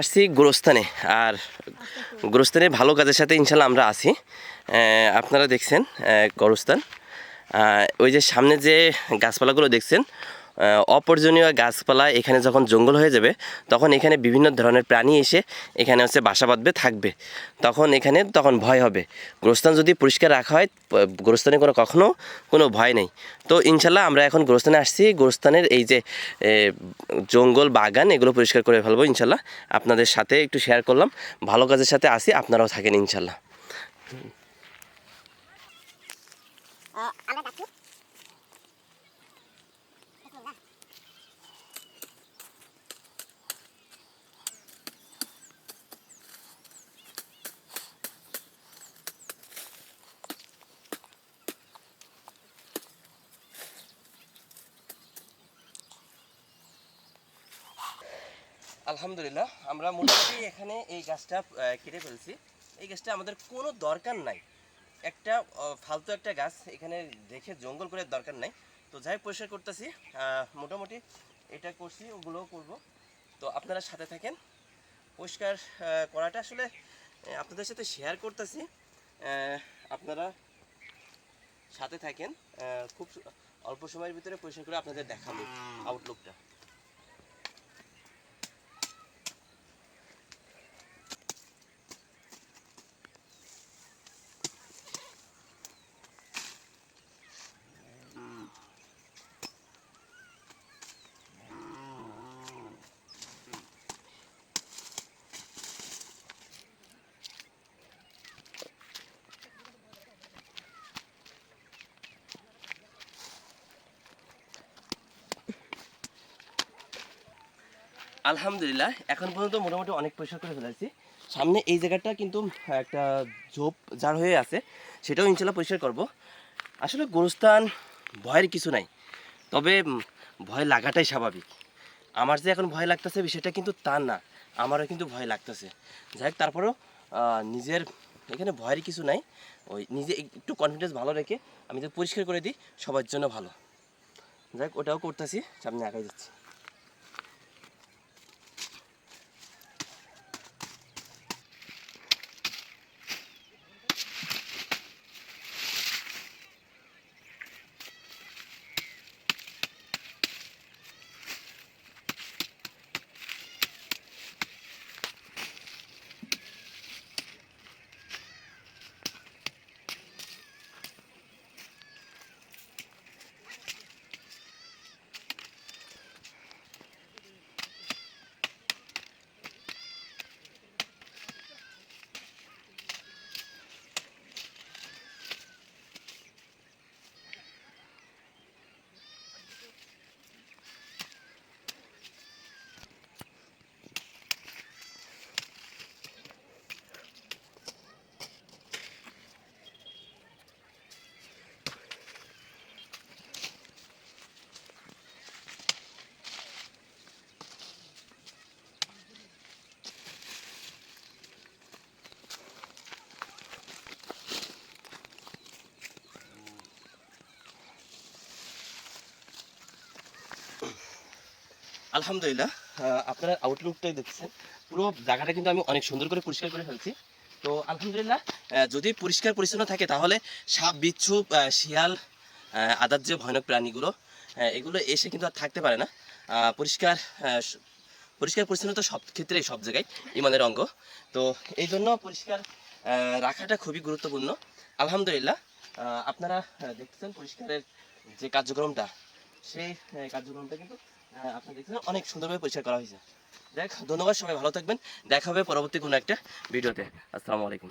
আসছি গোরস্থানে, আর গোরস্থানে ভালো কাজের সাথে ইনশাল্লাহ আমরা আছি। আপনারা দেখছেন গোরস্থান। ওই যে সামনে যে গাছপালাগুলো দেখছেন আহ, অপ্রয়োজনীয় গাছপালা এখানে যখন জঙ্গল হয়ে যাবে তখন এখানে বিভিন্ন ধরনের প্রাণী এসে এখানে হচ্ছে বাসা বাঁধবে থাকবে। তখন এখানে তখন ভয় হবে। গোরস্থান যদি পরিষ্কার রাখা হয় গোরস্থানে কোনো কখনো কোনো ভয় নেই। তো ইনশাল্লাহ আমরা এখন গোরস্থানে আসছি। গোরস্থানের এই যে জঙ্গল বাগান এগুলো পরিষ্কার করে ফেলব ইনশাল্লাহ। আপনাদের সাথে একটু শেয়ার করলাম। ভালো কাজের সাথে আসি আপনারাও থাকেন ইনশাল্লাহ। আমরা আলহামদুলিল্লাহ, আমরা মোটামুটি এখানে এই গাছটা কেটে ফেলছি। এই গাছটা আমাদের কোনো দরকার নাই। একটা ফালতু একটা গাছ এখানে রেখে জঙ্গল করে দরকার নাই। তো যাই পরিষ্কার করতেছি। মোটামুটি এটা করছি, ওগুলোও করব। তো আপনারা সাথে থাকেন। পরিষ্কার করাটা আসলে আপনাদের সাথে শেয়ার করতেছি। আপনারা সাথে থাকেন। খুব অল্প সময়ের ভিতরে পরিষ্কার করে আপনাদের দেখাবো আউটলুকটা আলহামদুলিল্লাহ, এখন পর্যন্ত মোটামুটি অনেক পরিষ্কার করে ফেলেছি। সামনে এই জায়গাটা কিন্তু একটা ঝোপ জার হয়ে আছে, সেটাও ইনশাল্লাহ পরিষ্কার করব। আসলে গোরস্থান ভয়ের কিছু নাই, তবে ভয় লাগাটাই স্বাভাবিক। আমার যে এখন ভয় লাগতেছে বিষয়টা কিন্তু তা না, আমারও কিন্তু ভয় লাগতেছে। যাই হোক, তারপরেও নিজের এখানে ভয়ের কিছু নাই, ওই নিজে একটু কনফিডেন্স ভালো রেখে আমি যদি পরিষ্কার করে দিই, সবার জন্য ভালো। যাই হোক, ওটাও করতেছি, সামনে আগাই যাচ্ছি। আলহামদুলিল্লাহ আপনারা আউটলুকটাই দেখছেন। পুরো জায়গাটা কিন্তু আমি অনেক সুন্দর করে পরিষ্কার করে ফেলছি। তো আলহামদুলিল্লাহ যদি পরিষ্কার পরিচ্ছন্ন থাকে তাহলে সাপ, বিচ্ছু শিয়াল আদার যে ভয়ানক প্রাণীগুলো এগুলো এসে কিন্তু আর থাকতে পারে না। পরিষ্কার পরিষ্কার পরিচ্ছন্নতা সব ক্ষেত্রেই, সব জায়গায় ইমানের অঙ্গ। তো এই জন্য পরিষ্কার রাখাটা খুবই গুরুত্বপূর্ণ। আলহামদুলিল্লাহ আপনারা দেখতেছেন পরিষ্কারের যে কার্যক্রমটা, সেই কার্যক্রমটা কিন্তু আহ, আপনারা দেখছেন অনেক সুন্দরভাবে পরিষ্কার করা হয়েছে। দেখ ধন্যবাদ সবাই ভালো থাকবেন। দেখা হবে পরবর্তী কোনো একটা ভিডিওতে। আসসালামু আলাইকুম।